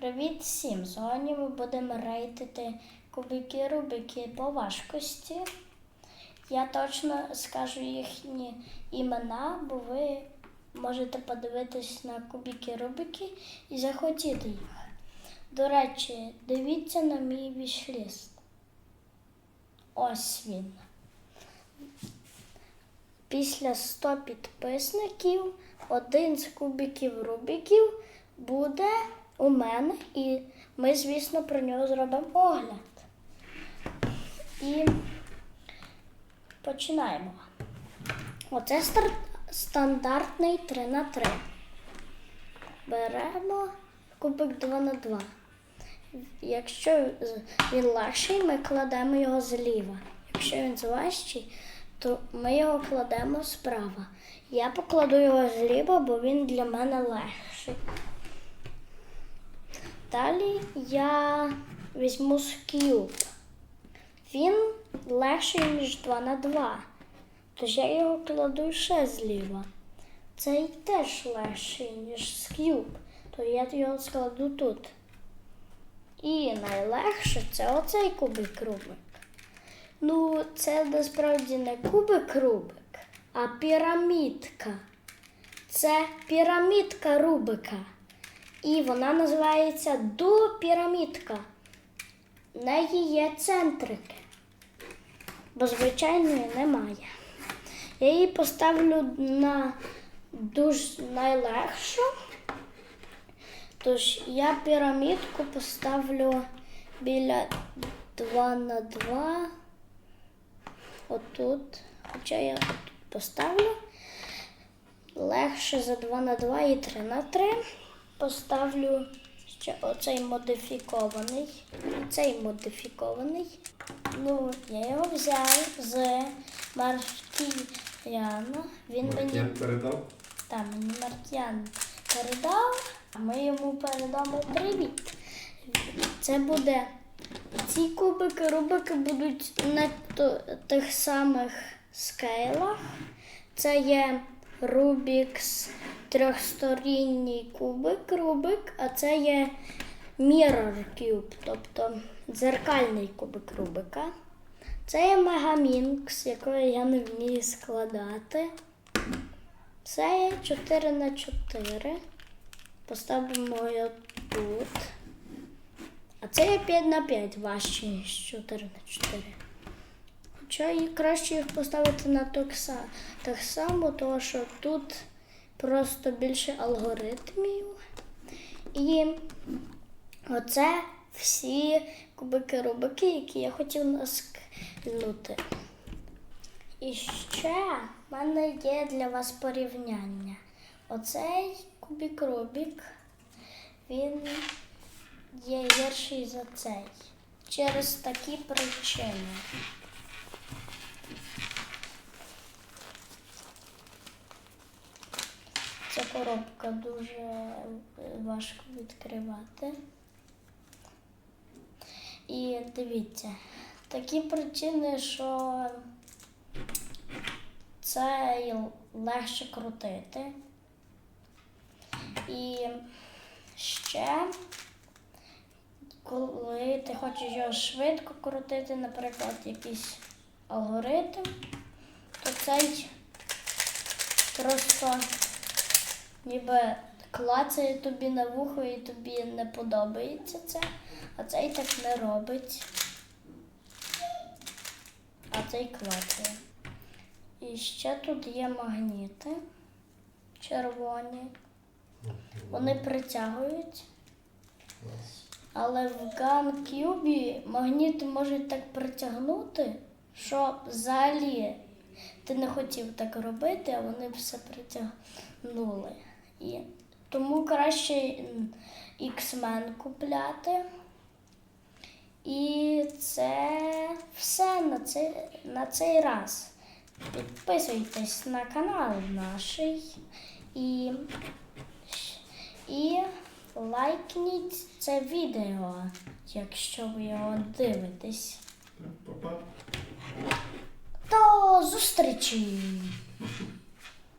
Привіт всім! Сьогодні ми будемо рейтити кубики Рубики по важкості. Я точно скажу їхні імена, бо ви можете подивитись на кубики Рубики і захотіти їх. До речі, дивіться на мій вішліст. Ось він. Після 100 підписників один з кубиків Рубиків буде у мене, і ми, звісно, про нього зробимо огляд. І починаємо. Оце стар- стандартний 3 на 3 Беремо кубик 2 на 2 Якщо він легший, ми кладемо його зліва. Якщо він важчий, то ми його кладемо справа. Я покладу його зліва, бо він для мене легший. Далі я візьму скюб. Він легший, ніж 2 на 2. Тож я його кладу ще зліва. Цей теж легший, ніж скюб, то я його складу тут. І найлегше це оцей кубик Рубик. Ну, це насправді не кубик Рубик, а пірамідка. Це пірамідка Рубика. І вона називається дуопірамідка. В неї є центрики, бо звичайної немає. Я її поставлю на дуже найлегшу. Тож я пірамідку поставлю біля 2 на 2. Отут. Хоча я тут поставлю. Легше за 2 на 2 і 3 на 3. Поставлю ще оцей модифікований. Цей модифікований. Ну, я його взяв з Мартіяна. Він мені Я передав. там мені Мартіян передав, а ми йому передамо привіт. Це буде. Ці кубики, рубики будуть на тих самих скейлах. Це є Rubik's трьохсторінній кубик, Рубик, а це є Mirror Cube, тобто дзеркальний кубик Рубика. Це є Megaminx, якої я не вмію складати. Це є 4 на 4. Поставимо його тут. А це є 5 на 5 важче, ніж 4 на 4. Хоча і краще їх поставити на так, са- так само, тому що тут просто більше алгоритмів. І оце всі кубики-рубики, які я хотів наскнути. І ще в мене є для вас порівняння. Оцей кубик Рубік, він є гірший за цей. Через такі причини. Ця коробка дуже важко відкривати. І дивіться, такі причини, що це легше крутити. І ще, коли ти хочеш його швидко крутити, наприклад, якийсь алгоритм, то цей просто ніби клацає тобі на вухо і тобі не подобається це, а цей так не робить. А цей клацає. І ще тут є магніти червоні. Вони притягують. Але в GameCube магніти можуть так притягнути, що взагалі ти не хотів так робити, а вони все притягнули. І тому краще X-Men купляти. І це все на цей, на цей раз. Підписуйтесь на канал наш і, і лайкніть це відео, якщо ви його дивитесь. Па-па. До зустрічі!